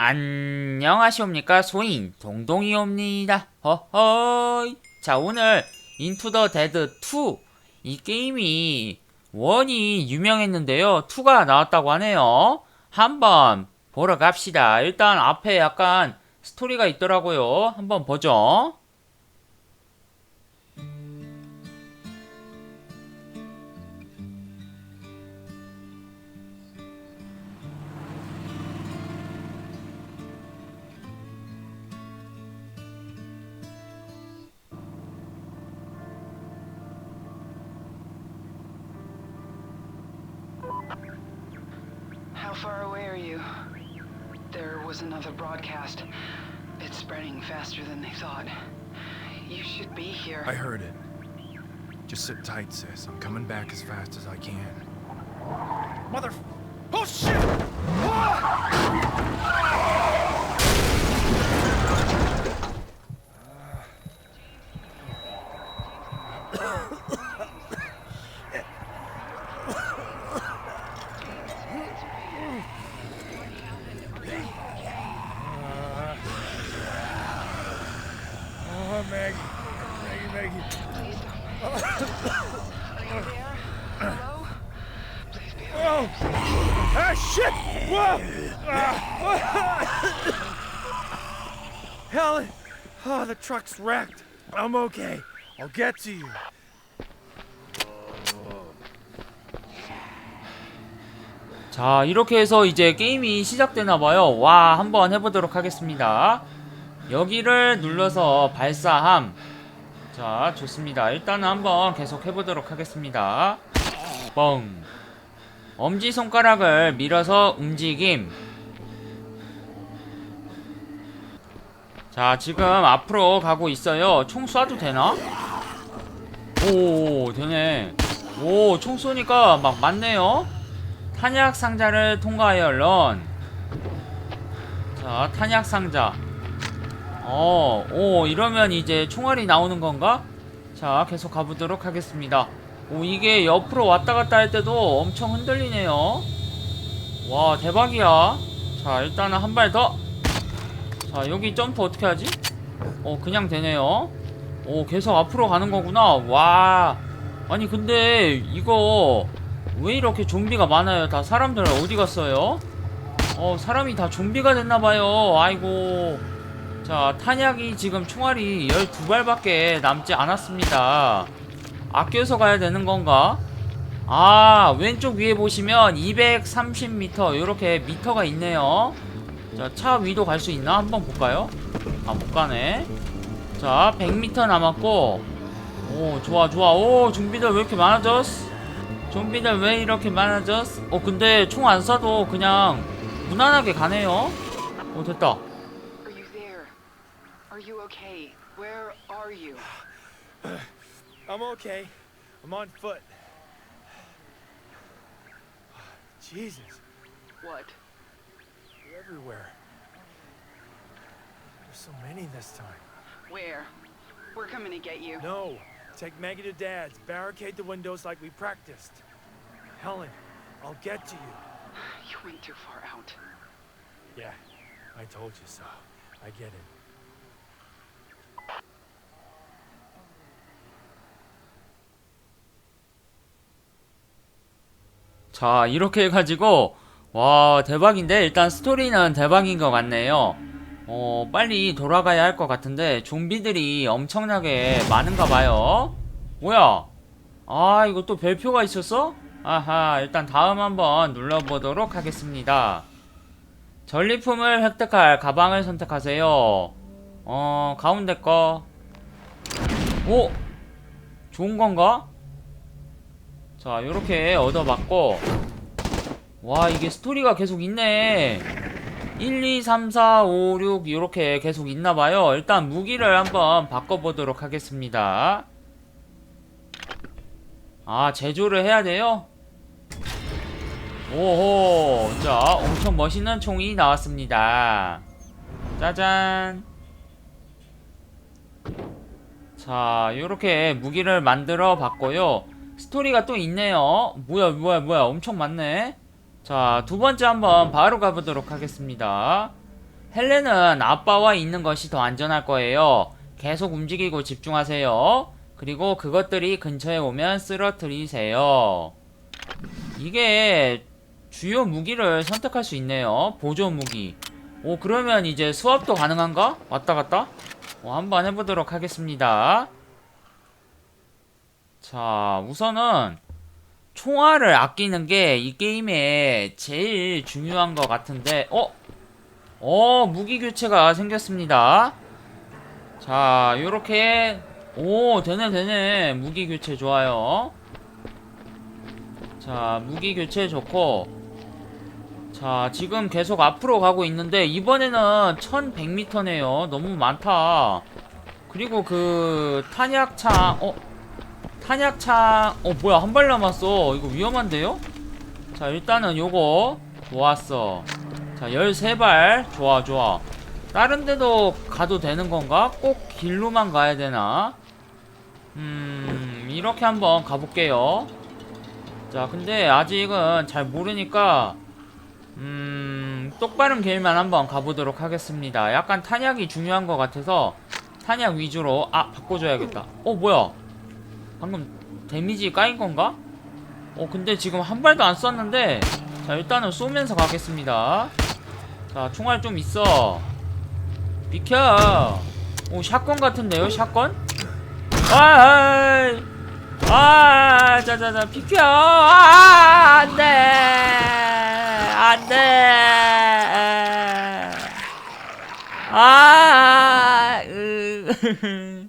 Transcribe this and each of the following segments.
안녕하시옵니까? 소인 동동이옵니다. 허허이. 자 오늘 인투 더 데드 2 이 게임이 1이 유명했는데요. 2가 나왔다고 하네요. 한번 보러 갑시다. 일단 앞에 약간 스토리가 있더라고요. 한번 보죠 was another broadcast. It's spreading faster than they thought. You should be here. I heard it. Just sit tight, sis. I'm coming back as fast as I can. Mother. Oh shit! wrecked. I'm okay. I'll get to you. 자 이렇게 해서 이제 게임이 시작되나봐요. 와 한번 해보도록 하겠습니다. 여기를 눌러서 발사함. 자 좋습니다. 일단은 한번 계속 해보도록 하겠습니다. 뻥. 엄지손가락을 밀어서 움직임 자 지금 앞으로 가고 있어요 총 쏴도 되나? 오 되네 오 총 쏘니까 막 맞네요 탄약 상자를 통과하여 런. 자, 탄약 상자. 어, 오, 이러면 이제 총알이 나오는 건가? 자, 계속 가보도록 하겠습니다. 오, 이게 옆으로 왔다 갔다 할 때도 엄청 흔들리네요. 와, 대박이야. 자, 일단은 한 발 더. 자, 여기 점프 어떻게 하지? 어, 그냥 되네요. 오, 계속 앞으로 가는 거구나. 와. 아니, 근데 이거 왜 이렇게 좀비가 많아요? 다 사람들 어디 갔어요? 어, 사람이 다 좀비가 됐나봐요. 아이고. 자, 탄약이 지금 총알이 12발밖에 남지 않았습니다. 아껴서 가야 되는 건가? 아, 왼쪽 위에 보시면 230m, 이렇게 미터가 있네요. 자, 차 위도 갈수 있나? 한번 볼까요? 아, 못 가네. 자, 100m 남았고. 오, 좋아, 좋아. 오, 좀비들 왜 이렇게 많아졌어? 좀비들 왜 이렇게 많아졌어? 어 근데 총 안 쏴도 그냥 무난하게 가네요 어 됐다 Are you there? Are you okay? Where are you? I'm okay. I'm on foot. Jesus, What? they're everywhere. There's so many this time. Where? We're coming to get you. No, take Maggie to Dad's. Barricade the windows like we practiced. Helen, I'll get to you. You went too far out. Yeah, I told you so. I get it. 자 이렇게 해가지고 와 대박인데? 일단 스토리는 대박인 것 같네요. 어 빨리 돌아가야 할 것 같은데 좀비들이 엄청나게 많은가 봐요. 뭐야? 아 이거 또 별표가 있었어? 아하 일단 다음 한번 눌러보도록 하겠습니다. 전리품을 획득할 가방을 선택하세요. 어 가운데 거. 오! 좋은 건가? 자 요렇게 얻어봤고 와 이게 스토리가 계속 있네. 1, 2, 3, 4, 5, 6 이렇게 계속 있나봐요. 일단 무기를 한번 바꿔보도록 하겠습니다. 아 제조를 해야 돼요? 오호 자 엄청 멋있는 총이 나왔습니다. 짜잔. 자 요렇게 무기를 만들어 봤고요. 스토리가 또 있네요. 뭐야 뭐야 뭐야. 엄청 많네 자 두 번째 한번 바로 가보도록 하겠습니다 헬렌은 아빠와 있는 것이 더 안전할 거예요. 계속 움직이고 집중하세요. 그리고 그것들이 근처에 오면 쓰러뜨리세요. 이게 주요 무기를 선택할 수 있네요. 보조 무기. 오, 그러면 이제 수압도 가능한가? 왔다 갔다? 어, 한번 해보도록 하겠습니다. 자, 우선은 총알을 아끼는 게 이 게임에 제일 중요한 것 같은데, 어? 어, 무기 교체가 생겼습니다. 자, 요렇게, 오, 되네, 되네. 무기 교체 좋아요. 자, 무기 교체 좋고, 자, 지금 계속 앞으로 가고 있는데, 이번에는 1100m네요. 너무 많다. 그리고 그, 탄약창, 어? 탄약창, 어, 뭐야, 한 발 남았어. 이거 위험한데요? 자, 일단은 요거, 좋았어. 자, 13발. 좋아, 좋아. 다른 데도 가도 되는 건가? 꼭 길로만 가야 되나? 음, 이렇게 한번 가볼게요. 자, 근데 아직은 잘 모르니까, 음, 똑바른 길만 한번 가보도록 하겠습니다. 약간 탄약이 중요한 것 같아서, 탄약 위주로, 아, 바꿔줘야겠다. 어, 뭐야? 방금 데미지 까인 건가? 어, 근데 지금 한 발도 안 쐈는데, 자, 일단은 쏘면서 가겠습니다. 자, 총알 좀 있어. 비켜. 오, 샷건 같은데요, 샷건? 아, 아, 아, 자자자, 비켜. 아, 안 돼. 안 돼. 아, 으.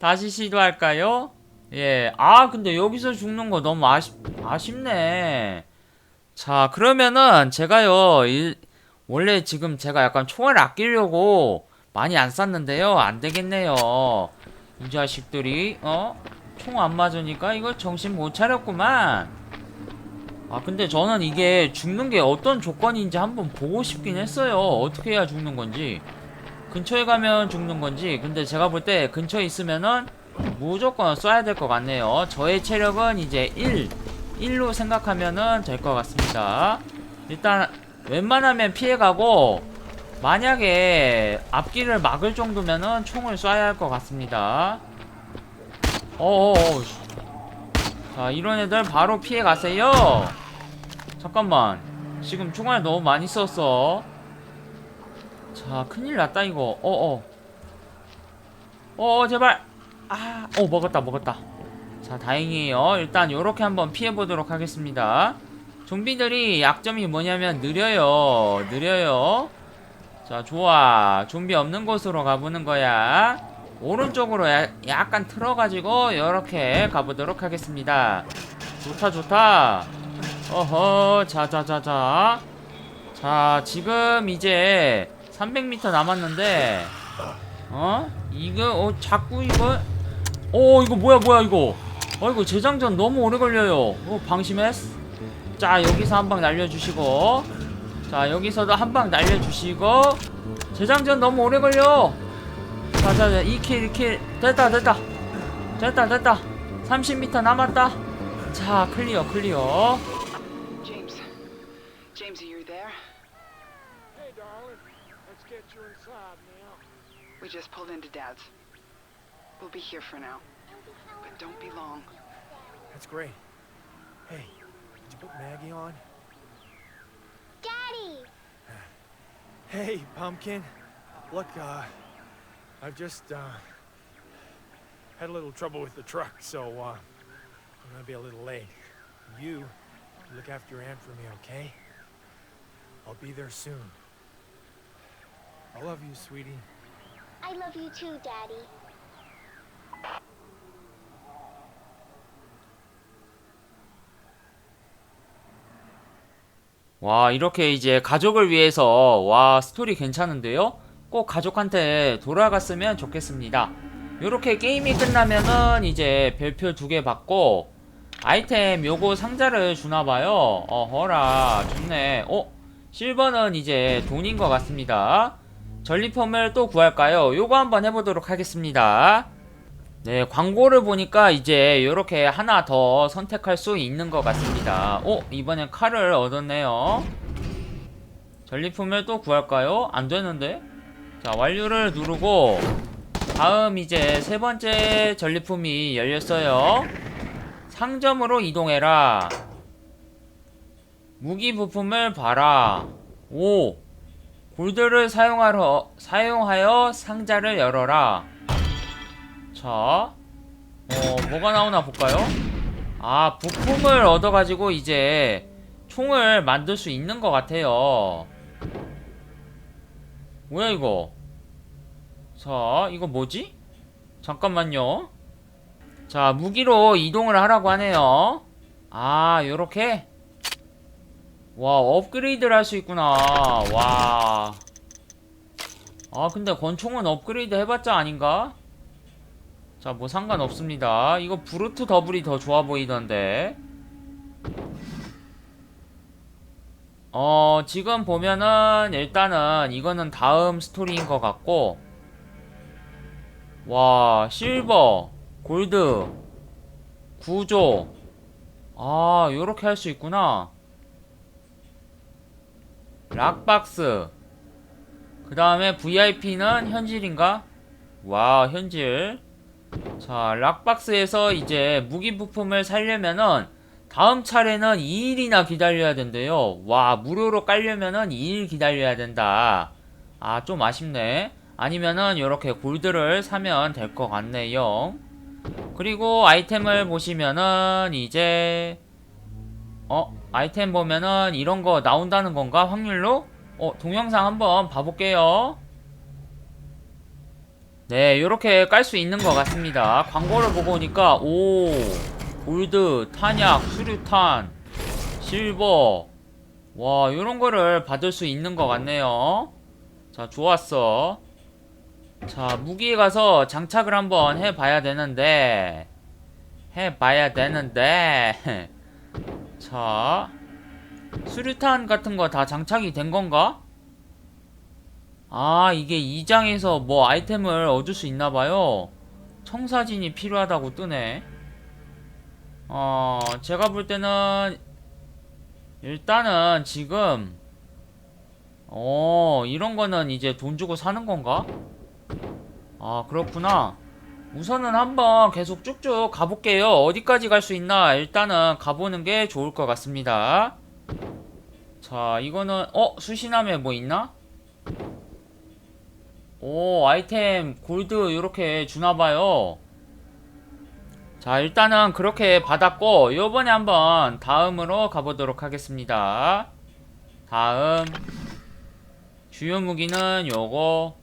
다시 시도할까요? 예. 아, 근데 여기서 죽는 거 너무 아쉽, 아쉽네. 자, 그러면은 제가요, 일, 원래 지금 제가 약간 총알 아끼려고 많이 안 쐈는데요. 안 되겠네요. 이 자식들이, 어? 총 안 맞으니까 이거 정신 못 차렸구만. 아, 근데 저는 이게 죽는 게 어떤 조건인지 한번 보고 싶긴 했어요. 어떻게 해야 죽는 건지. 근처에 가면 죽는 건지. 근데 제가 볼 때 근처에 있으면은 무조건 쏴야 될 것 같네요. 저의 체력은 이제 1, 1로 생각하면은 될 것 같습니다. 일단 웬만하면 피해가고 만약에 앞길을 막을 정도면은 총을 쏴야 할 것 같습니다. 어어어. 자, 이런 애들 바로 피해 가세요. 잠깐만. 지금 총알 너무 많이 썼어. 자, 큰일 났다 이거. 어어. 어어, 제발. 아, 어 먹었다, 먹었다. 자, 다행이에요. 일단 요렇게 한번 피해 보도록 하겠습니다. 좀비들이 약점이 뭐냐면 느려요. 느려요. 자, 좋아. 좀비 없는 곳으로 가보는 거야. 오른쪽으로 야, 약간 틀어가지고 이렇게 가보도록 하겠습니다. 좋다, 좋다. 어허, 자자자자. 자, 지금 이제 300m 남았는데, 어? 이거, 어, 자꾸 이거, 어, 이거 뭐야, 뭐야, 이거. 어, 이거 재장전 너무 오래 걸려요. 어, 방심했어. 자 여기서 한 방 날려주시고 자 여기서도 한 방 날려주시고 재장전 너무 오래 걸려 자자자 2킬 2킬 됐다 됐다 됐다 됐다 30m 남았다 자 클리어 클리어. We just pulled into Dad's. We'll be here for now. But don't be long. That's great. Hey, did you put Maggie on? Daddy! Hey, Pumpkin. Look, uh, I've just, uh, had a little trouble with the truck, so, uh, I'm gonna be a little late. You look after your aunt for me, okay? I'll be there soon. I love you, sweetie. I love you too, Daddy. 와 이렇게 이제 가족을 위해서 와 스토리 괜찮은데요? 꼭 가족한테 돌아갔으면 좋겠습니다 요렇게 게임이 끝나면은 이제 별표 두 개 받고 아이템 요거 상자를 주나봐요 어허라 좋네 어? 실버는 이제 돈인 것 같습니다 전리품을 또 구할까요? 요거 한번 해보도록 하겠습니다 네, 광고를 보니까 이제 이렇게 하나 더 선택할 수 있는 것 같습니다. 오, 이번엔 칼을 얻었네요. 전리품을 또 구할까요? 안 되는데? 자, 완료를 누르고, 다음 이제 세 번째 전리품이 열렸어요. 상점으로 이동해라. 무기 부품을 봐라. 오. 골드를 사용하러, 사용하여 상자를 열어라. 자. 어, 뭐가 나오나 볼까요? 아, 부품을 얻어가지고 이제 총을 만들 수 있는 것 같아요. 뭐야, 이거? 자, 이거 뭐지? 잠깐만요. 자, 무기로 이동을 하라고 하네요. 아, 요렇게? 와, 업그레이드를 할 수 있구나. 와. 아, 근데 권총은 업그레이드 해봤자 아닌가? 자, 뭐 상관없습니다. 이거 브루트 더블이 더 좋아 보이던데. 어, 지금 보면은 일단은 이거는 다음 스토리인 것 같고. 와, 실버, 골드, 구조. 아, 요렇게 할 수 있구나. 락박스. 그 다음에 VIP는 현질인가? 와, 현질. 자, 락박스에서 이제 무기 부품을 살려면은 다음 차례는 2일이나 기다려야 된대요. 와, 무료로 깔려면은 2일 기다려야 된다. 아, 좀 아쉽네. 아니면은 이렇게 골드를 사면 될 것 같네요. 그리고 아이템을 보시면은 이제 어, 아이템 보면은 이런 거 나온다는 건가? 확률로? 어, 동영상 한번 봐볼게요. 네, 요렇게 깔 수 있는 것 같습니다. 광고를 보고 오니까, 오, 골드, 탄약, 수류탄, 실버, 와, 요런 거를 받을 수 있는 것 같네요. 자, 좋았어. 자, 무기에 가서 장착을 한번 해봐야 되는데, 해봐야 되는데, 자, 수류탄 같은 거 다 장착이 된 건가? 아, 이게 2장에서 뭐 아이템을 얻을 수 있나봐요. 청사진이 필요하다고 뜨네. 어, 제가 볼 때는, 일단은 지금, 어, 이런 거는 이제 돈 주고 사는 건가? 아, 그렇구나. 우선은 한번 계속 쭉쭉 가볼게요. 어디까지 갈 수 있나 일단은 가보는 게 좋을 것 같습니다. 자, 이거는, 어? 수신함에 뭐 있나? 오 아이템 골드 이렇게 주나봐요. 자 일단은 그렇게 받았고 요번에 한번 다음으로 가보도록 하겠습니다. 다음. 주요 무기는 요거.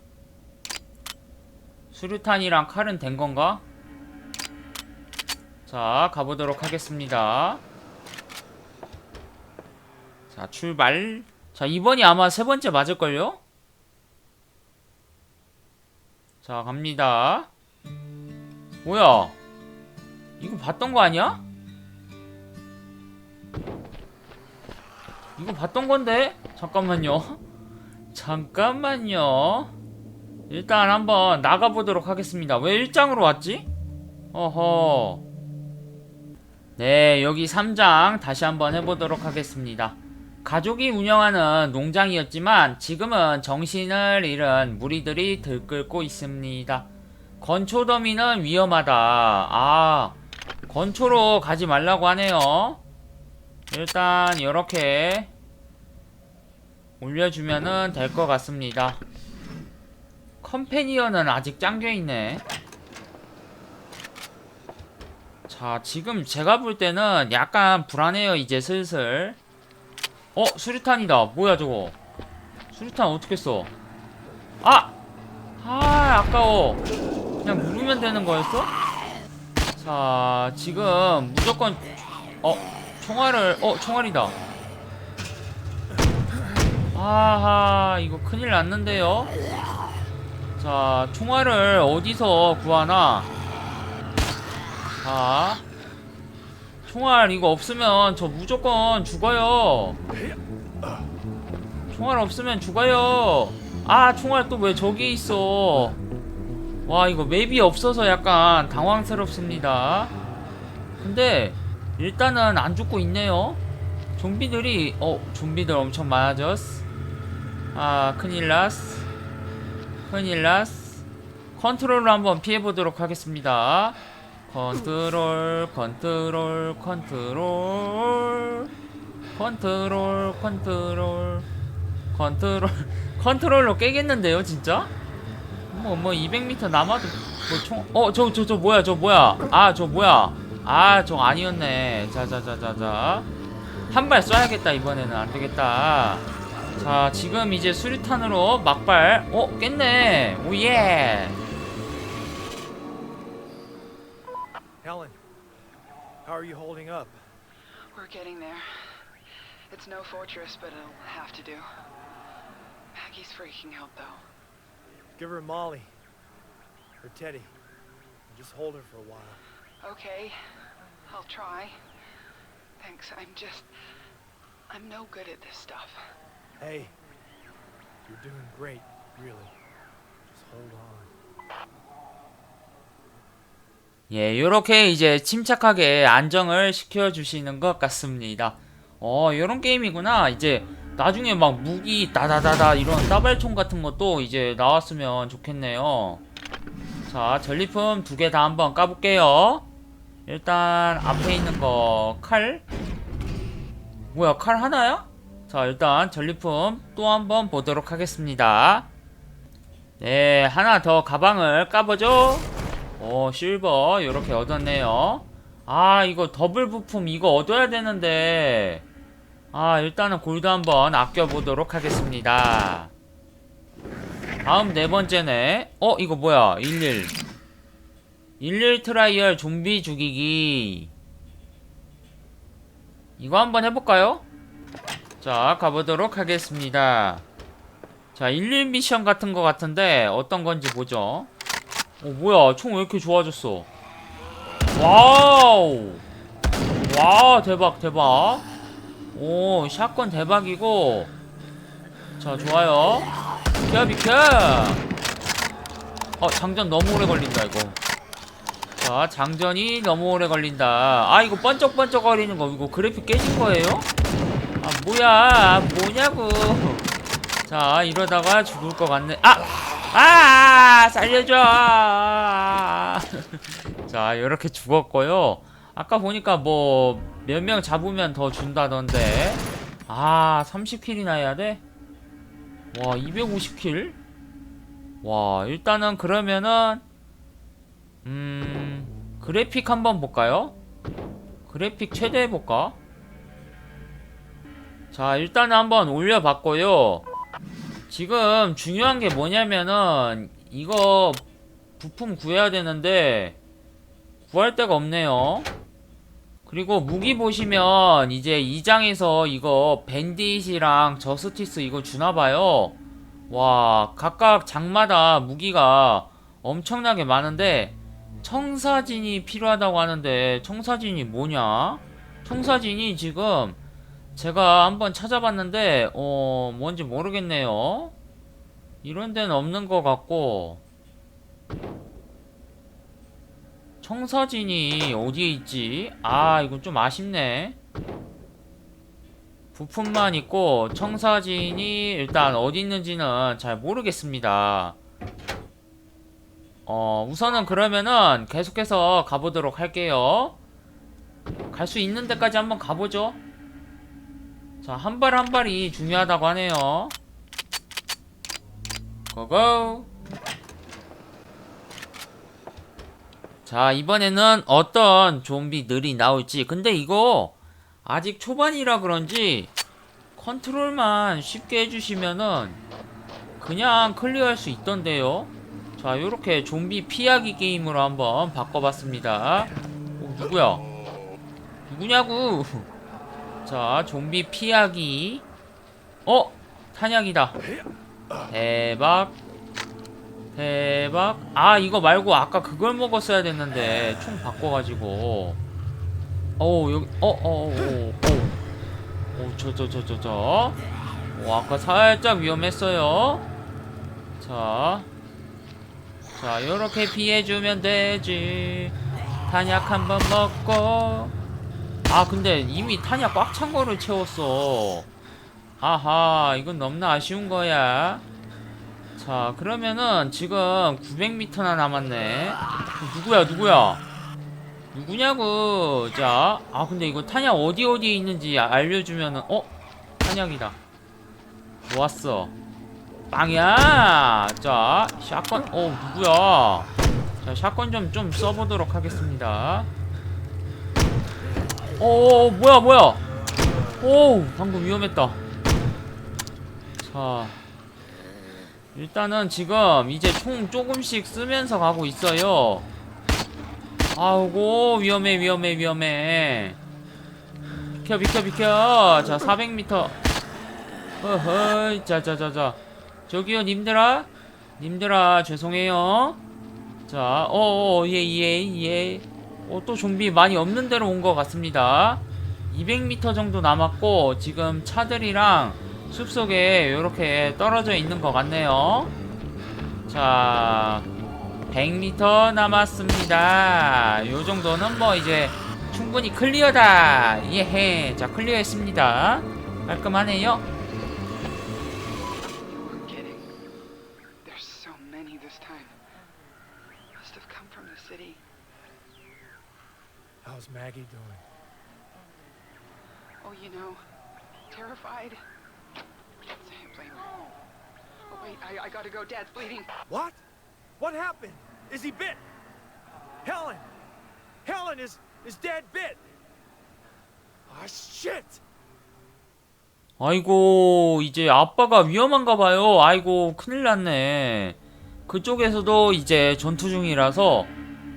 수류탄이랑 칼은 된 건가? 자 가보도록 하겠습니다. 자 출발. 자 이번이 아마 세 번째 맞을걸요? 자 갑니다. 뭐야? 이거 봤던 거 아니야? 이거 봤던 건데? 잠깐만요. 잠깐만요. 일단 한번 나가보도록 하겠습니다. 왜 1장으로 왔지? 어허. 네 여기 3장 다시 한번 해보도록 하겠습니다 가족이 운영하는 농장이었지만 지금은 정신을 잃은 무리들이 들끓고 있습니다. 건초 더미는 위험하다. 아, 건초로 가지 말라고 하네요. 일단 이렇게 올려주면은 될 것 같습니다. 컴패니언은 아직 짱겨있네. 자, 지금 제가 볼 때는 약간 불안해요, 이제 슬슬. 어 수류탄이다. 뭐야 저거? 수류탄 어떻게 써? 아! 아 아까워. 그냥 누르면 되는 거였어? 자 지금 무조건 어 총알을 어 총알이다. 아하 이거 큰일 났는데요? 자 총알을 어디서 구하나? 자 총알 이거 없으면 저 무조건 죽어요. 총알 없으면 죽어요. 아 총알 또 왜 저기 있어? 와 이거 맵이 없어서 약간 당황스럽습니다. 근데 일단은 안 죽고 있네요. 좀비들이 어 좀비들 엄청 많아졌어 아 큰일 났어 큰일 났어 컨트롤로 한번 피해보도록 하겠습니다 컨트롤 컨트롤 컨트롤. 컨트롤 컨트롤. 컨트롤 컨트롤로 깨겠는데요 진짜? 뭐뭐 200m 남아도 뭐총어저 저 저 뭐야 저 뭐야? 아 저 뭐야? 아 저 아니었네. 자자자자자. 한 발 쏴야겠다 이번에는. 안 되겠다. 자 지금 이제 수류탄으로 막발. 어 깼네. 오예 Helen, how are you holding up? We're getting there. It's no fortress, but it'll have to do. Maggie's freaking out, though. Give her Molly. Or Teddy. Just hold her for a while. Okay, I'll try. Thanks, I'm just. I'm no good at this stuff. Hey, you're doing great, really. Just hold on. 예, 요렇게 이제 침착하게 안정을 시켜주시는 것 같습니다. 어, 요런 게임이구나. 이제 나중에 막 무기 다다다다 이런 따발총 같은 것도 이제 나왔으면 좋겠네요. 자, 전리품 두 개 다 한번 까볼게요. 일단 앞에 있는 거 칼. 뭐야, 칼 하나야? 자, 일단 전리품 또 한번 보도록 하겠습니다. 네, 하나 더 가방을 까보죠. 오 실버. 요렇게 얻었네요. 아 이거 더블 부품. 이거 얻어야 되는데. 아 일단은 골드 한번 아껴보도록 하겠습니다. 다음 네 번째네. 어 이거 뭐야? 11 11 트라이얼 좀비 죽이기. 이거 한번 해볼까요? 자 가보도록 하겠습니다. 자 11 미션 같은 거 같은데 어떤 건지 보죠 어 뭐야. 총 왜 이렇게 좋아졌어? 와우. 와 대박 대박. 오 샷건 대박이고. 자 좋아요. 비켜 비켜. 어 장전 너무 오래 걸린다 이거. 자 장전이 너무 오래 걸린다. 아 이거 번쩍번쩍 거리는 거 이거 그래픽 깨진 거예요? 아 뭐야. 뭐냐고. 자 이러다가 죽을 것 같네. 아! 아 살려줘 자 이렇게 죽었고요 아까 보니까 뭐 몇 명 잡으면 더 준다던데 아 30킬이나 해야 돼? 와 250킬? 와 일단은 그러면은 음 그래픽 한번 볼까요? 그래픽 최대 해볼까? 자 일단은 한번 올려봤고요 지금 중요한 게 뭐냐면은 이거 부품 구해야 되는데 구할 데가 없네요. 그리고 무기 보시면 이제 2장에서 이거 밴딧이랑 저스티스 이거 주나봐요. 와 각각 장마다 무기가 엄청나게 많은데 청사진이 필요하다고 하는데 청사진이 뭐냐? 청사진이 지금 제가 한번 찾아봤는데 어 뭔지 모르겠네요. 이런 데는 없는 것 같고. 청사진이 어디에 있지? 아 이거 좀 아쉽네. 부품만 있고 청사진이 일단 어디 있는지는 잘 모르겠습니다. 어 우선은 그러면은 계속해서 가보도록 할게요. 갈 수 있는 데까지 한번 가보죠 자, 한 발 한 발이 중요하다고 하네요. 고고! 자, 이번에는 어떤 좀비들이 나올지. 근데 이거 아직 초반이라 그런지 컨트롤만 쉽게 해주시면은 그냥 클리어할 수 있던데요. 자, 요렇게 좀비 피하기 게임으로 한번 바꿔봤습니다. 어, 누구야? 누구냐고! 자, 좀비 피하기. 어? 탄약이다. 대박. 대박. 아, 이거 말고 아까 그걸 먹었어야 됐는데. 총 바꿔가지고. 어우, 여기, 어, 어, 어, 어, 저, 저, 저, 저, 저. 어, 아까 살짝 위험했어요. 자. 자, 요렇게 피해주면 되지. 탄약 한번 먹고. 아 근데 이미 탄약 꽉 찬 거를 채웠어. 아하 이건 너무나 아쉬운 거야. 자 그러면은 지금 900m나 남았네. 누구야 누구야? 누구냐고. 자아 근데 이거 탄약 어디 어디에 있는지 알려주면은 어? 탄약이다. 좋았어. 빵이야. 자 샷건 어 누구야? 자 샷건 좀 좀 써보도록 하겠습니다 어 뭐야 뭐야? 오 방금 위험했다. 자 일단은 지금 이제 총 조금씩 쓰면서 가고 있어요. 아우고 위험해 위험해 위험해. 비켜 비켜 비켜. 자 400m 어허이 자자자자. 저기요 님들아. 님들아 죄송해요. 자 어어 예예예 어, 또 좀비 많이 없는 데로 온 것 같습니다. 200m 정도 남았고 지금 차들이랑 숲속에 이렇게 떨어져 있는 것 같네요. 자 100m 남았습니다. 요 정도는 뭐 이제 충분히 클리어다. 예헤. 자 클리어했습니다. 깔끔하네요 Maggie doing? Oh, you know, terrified. Can't blame her. Oh, wait, I, I gotta go. Dad's bleeding. What? What happened? Is he bit? Helen! Helen is is dead bit! Ah shit! 아이고 이제 아빠가 위험한가 봐요 아이고 큰일 났네 그쪽에서도 이제 전투 중이라서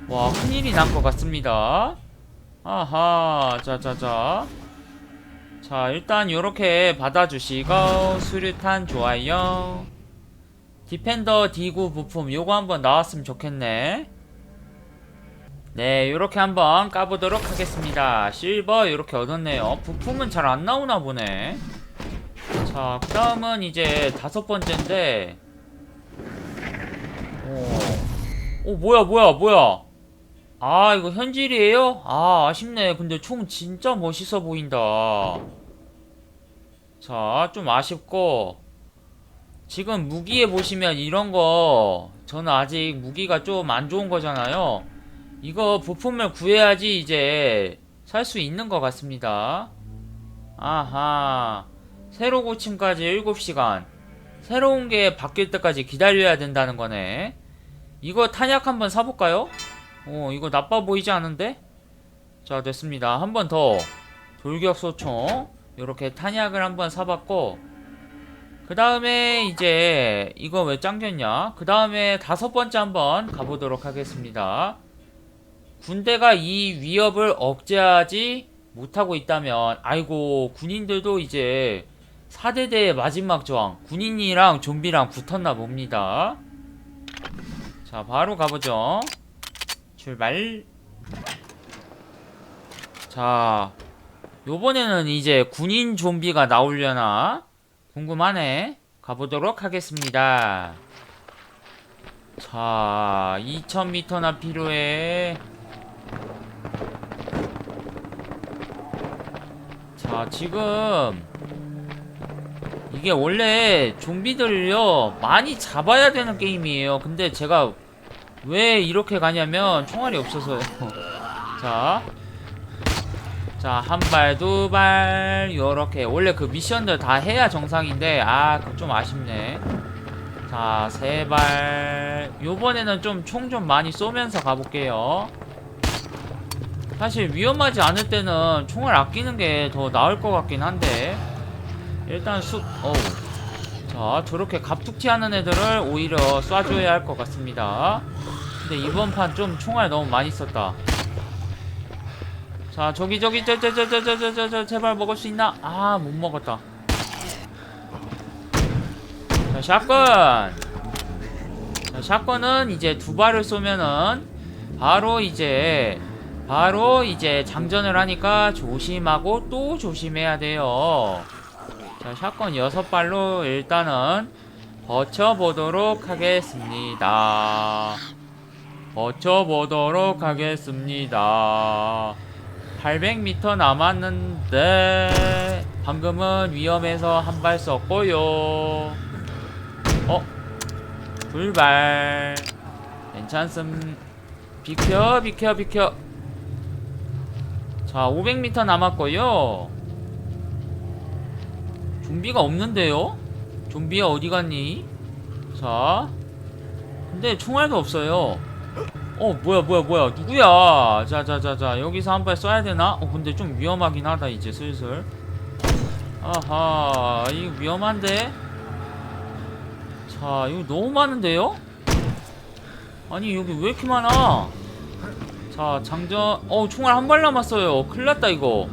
와 큰일이 난 것 같습니다 아하 자자자. 자 일단 요렇게 받아주시고 수류탄 좋아요. 디펜더 D9 부품 요거 한번 나왔으면 좋겠네. 네 요렇게 한번 까보도록 하겠습니다. 실버 요렇게 얻었네요. 부품은 잘 안 나오나 보네. 자, 그 다음은 이제 다섯 번째인데, 오, 오, 뭐야, 뭐야, 뭐야. 아, 이거 현질이에요? 아, 아쉽네. 근데 총 진짜 멋있어 보인다. 자, 좀 아쉽고, 지금 무기에 보시면 이런 거, 저는 아직 무기가 좀 안 좋은 거잖아요. 이거 부품을 구해야지 이제 살 수 있는 것 같습니다. 아하. 새로 고침까지 7시간 새로운 게 바뀔 때까지 기다려야 된다는 거네 이거 탄약 한번 사볼까요? 어 이거 나빠 보이지 않은데? 자 됐습니다. 한 번 더. 돌격소총. 요렇게 탄약을 한 번 사봤고 그 다음에 이제 이거 왜 짱겼냐? 그 다음에 다섯 번째 한번 가보도록 하겠습니다. 군대가 이 위협을 억제하지 못하고 있다면 아이고 군인들도 이제 4대대의 마지막 저항. 군인이랑 좀비랑 붙었나 봅니다. 자 바로 가보죠 출발. 자 요번에는 이제 군인 좀비가 나오려나 궁금하네. 가보도록 하겠습니다. 자 2000m나 필요해. 자 지금 이게 원래 좀비들요 많이 잡아야 되는 게임이에요. 근데 제가 왜 이렇게 가냐면 총알이 없어서요 자 자, 한 발, 두 발, 요렇게. 원래 그 미션들 다 해야 정상인데, 아, 그좀 아쉽네. 자, 세 발. 요번에는 좀총좀 많이 쏘면서 가볼게요. 사실 위험하지 않을 때는 총을 아끼는 게 더 나을 것 같긴 한데. 일단 수, 어우. 자 저렇게 갑툭튀하는 애들을 오히려 쏴줘야 할 것 같습니다. 근데 이번 판 좀 총알 너무 많이 썼다. 자 저기 저기 저 저 저 저 저 저 저 제발 먹을 수 있나? 아 못 먹었다. 자 샷건! 자 샷건은 이제 두 발을 쏘면은 바로 이제 바로 이제 장전을 하니까 조심하고 또 조심해야 돼요. 자, 샷건 여섯 발로 일단은 버텨보도록 하겠습니다. 버텨보도록 하겠습니다. 800m 남았는데 방금은 위험해서 한 발 썼고요. 어? 불발. 괜찮음. 비켜, 비켜, 비켜. 자, 500m 남았고요. 좀비가 없는데요? 좀비야 어디 갔니? 자. 근데 총알도 없어요. 어, 뭐야, 뭐야, 뭐야. 누구야? 자, 자, 자, 자. 여기서 한 발 쏴야 되나? 어, 근데 좀 위험하긴 하다, 이제 슬슬. 아하, 이거 위험한데? 자, 이거 너무 많은데요? 아니, 여기 왜 이렇게 많아? 자, 장전. 어, 총알 한 발 남았어요. 큰일 났다, 이거.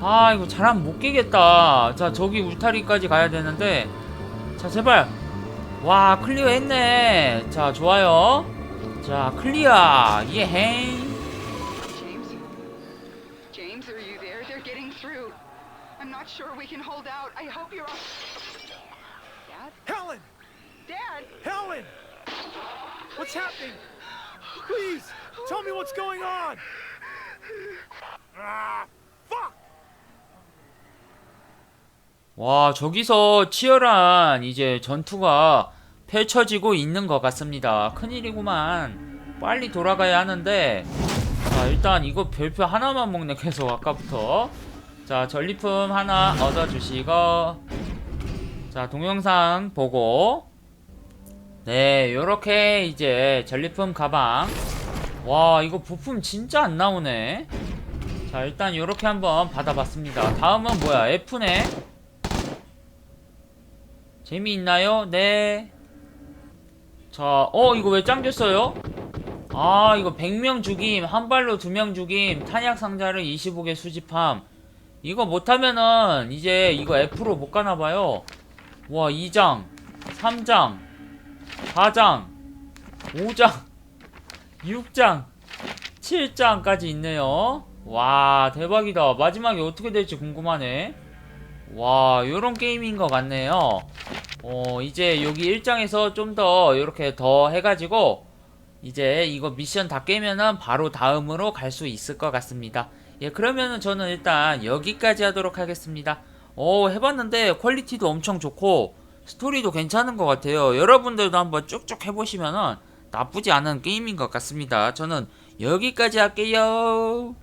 아, 이거 잘하면 못 깨겠다. 자, 저기 울타리까지 가야 되는데. 자, 제발. 와, 클리어 했네. 자, 좋아요. 자, 클리어. 예헤이. James? James, are you there? They're getting through. I'm not sure we can hold out. I hope you're all... Dad? Helen! Dad! Helen! What's happening? Please, tell me what's going on! Ah, fuck! 와, 저기서 치열한 이제 전투가 펼쳐지고 있는 것 같습니다. 큰일이구만. 빨리 돌아가야 하는데. 자, 일단 이거 별표 하나만 먹네, 계속 아까부터. 자, 전리품 하나 얻어주시고. 자, 동영상 보고. 네, 요렇게 이제 전리품 가방. 와, 이거 부품 진짜 안 나오네. 자, 일단 요렇게 한번 받아봤습니다. 다음은 뭐야? F네. 재미있나요? 네. 자, 어, 이거 왜 짱겼어요? 아, 이거 100명 죽임, 한 발로 2명 죽임, 탄약 상자를 25개 수집함. 이거 못하면은, 이제 이거 F로 못 가나봐요. 와, 2장, 3장, 4장, 5장, 6장, 7장까지 있네요. 와, 대박이다. 마지막에 어떻게 될지 궁금하네. 와, 요런 게임인 것 같네요. 어, 이제 여기 1장에서 좀 더 이렇게 더 해가지고, 이제 이거 미션 다 깨면은 바로 다음으로 갈 수 있을 것 같습니다. 예, 그러면은 저는 일단 여기까지 하도록 하겠습니다. 어, 해봤는데 퀄리티도 엄청 좋고, 스토리도 괜찮은 것 같아요. 여러분들도 한번 쭉쭉 해보시면은 나쁘지 않은 게임인 것 같습니다. 저는 여기까지 할게요.